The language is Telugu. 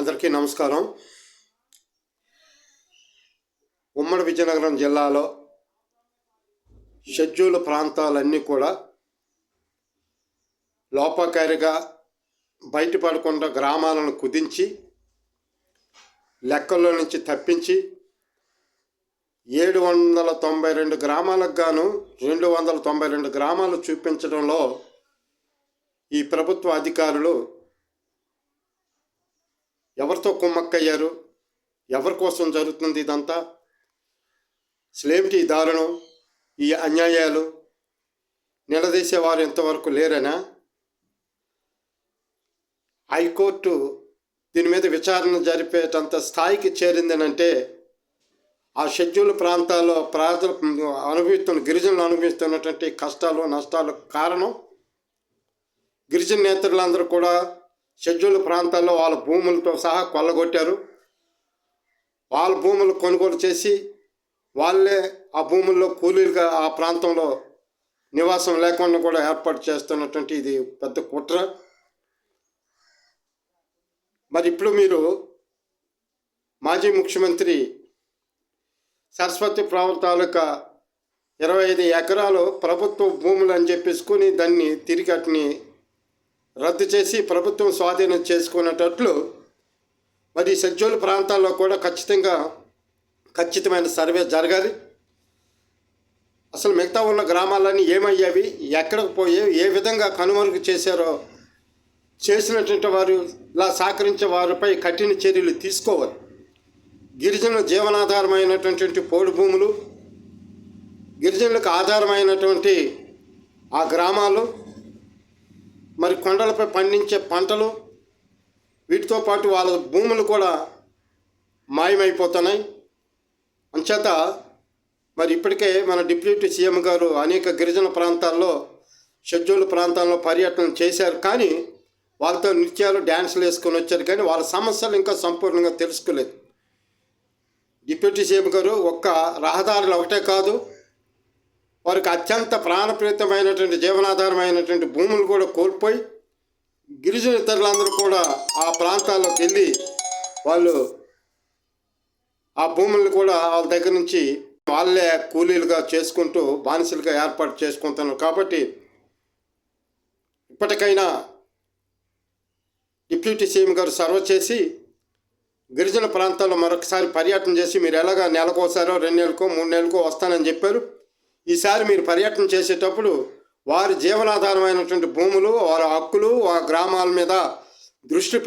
అందరికీ నమస్కారం. ఉమ్మడి విజయనగరం జిల్లాలో షెడ్యూల్ ప్రాంతాలన్నీ కూడా లోపకారిగా బయటపడకుండా గ్రామాలను కుదించి లెక్కల్లో నుంచి తప్పించి ఏడు వందల తొంభై రెండు గ్రామాలకు గాను రెండు వందల తొంభై రెండు గ్రామాలు చూపించడంలో ఈ ప్రభుత్వ అధికారులు ఎవరితో కుమ్మక్కయ్యారు? ఎవరి కోసం జరుగుతుంది ఇదంతా? అసలేమిటి ఈ దారుణం ఈ అన్యాయాలు నిలదీసేవారు ఇంతవరకు లేరనా? హైకోర్టు దీని మీద విచారణ జరిపేటంత స్థాయికి చేరిందనంటే ఆ షెడ్యూల్ ప్రాంతాల్లో ప్రజలు అనుభవిస్తున్న గిరిజనులు అనుభవిస్తున్నటువంటి కష్టాలు నష్టాలు కారణం గిరిజన నేతలందరూ కూడా షెడ్యూల్ ప్రాంతాల్లో వాళ్ళ భూములతో సహా కొల్లగొట్టారు. వాళ్ళ భూములు కొనుగోలు చేసి వాళ్ళే ఆ భూముల్లో కూలీలుగా ఆ ప్రాంతంలో నివాసం లేకుండా కూడా ఏర్పాటు చేస్తున్నటువంటి ఇది పెద్ద కుట్ర. మరి ఇప్పుడు మీరు మాజీ ముఖ్యమంత్రి సరస్వతి ప్రాంత తాలూకా ఇరవై ఐదు ఎకరాలు ప్రభుత్వ భూములు అని చెప్పేసుకుని దాన్ని తిరిగి అట్ని రద్దు చేసి ప్రభుత్వం స్వాధీనం చేసుకునేటట్లు మరి షెడ్యూల్ ప్రాంతాల్లో కూడా ఖచ్చితంగా ఖచ్చితమైన సర్వే జరగాలి. అసలు మిగతా ఉన్న గ్రామాలన్నీ ఏమయ్యేవి? ఎక్కడికి పోయి ఏ విధంగా కనుమరుగు చేశారో? చేసినటువంటి వారు ఇలా సహకరించే వారిపై కఠిన చర్యలు తీసుకోవాలి. గిరిజనుల జీవనాధారమైనటువంటి పోడు భూములు గిరిజనులకు ఆధారమైనటువంటి ఆ గ్రామాలు మరి కొండలపై పండించే పంటలు వీటితో పాటు వాళ్ళ భూములు కూడా మాయమైపోతున్నాయి. అంచేత మరి ఇప్పటికే మన డిప్యూటీ సీఎం గారు అనేక గిరిజన ప్రాంతాల్లో షెడ్యూల్ ప్రాంతాల్లో పర్యటన చేశారు. కానీ వాళ్ళతో నృత్యాలు డ్యాన్సులు వేసుకొని వచ్చారు. కానీ వాళ్ళ సమస్యలు ఇంకా సంపూర్ణంగా తెలుసుకోలేదు. డిప్యూటీ సీఎం గారు ఒక్క రహదారులు ఒకటే కాదు వారికి అత్యంత ప్రాణప్రీతమైనటువంటి జీవనాధారమైనటువంటి భూములు కూడా కోల్పోయి గిరిజన ఇతరులందరూ కూడా ఆ ప్రాంతాల్లోకి వెళ్ళి వాళ్ళు ఆ భూములను కూడా వాళ్ళ దగ్గర నుంచి వాళ్ళే కూలీలుగా చేసుకుంటూ బానిసలుగా ఏర్పాటు చేసుకుంటున్నారు. కాబట్టి ఇప్పటికైనా డిప్యూటీ సీఎం గారు సర్వ చేసి గిరిజన ప్రాంతాల్లో మరొకసారి పర్యటన చేసి మీరు ఎలాగా నెలకోసారో రెండు నెలలకో మూడు నెలలకో వస్తానని చెప్పారు. ఈసారి మీరు పర్యటన చేసేటప్పుడు వారి జీవనాధారమైనటువంటి భూములు వారి హక్కులు వారి గ్రామాల మీద దృష్టి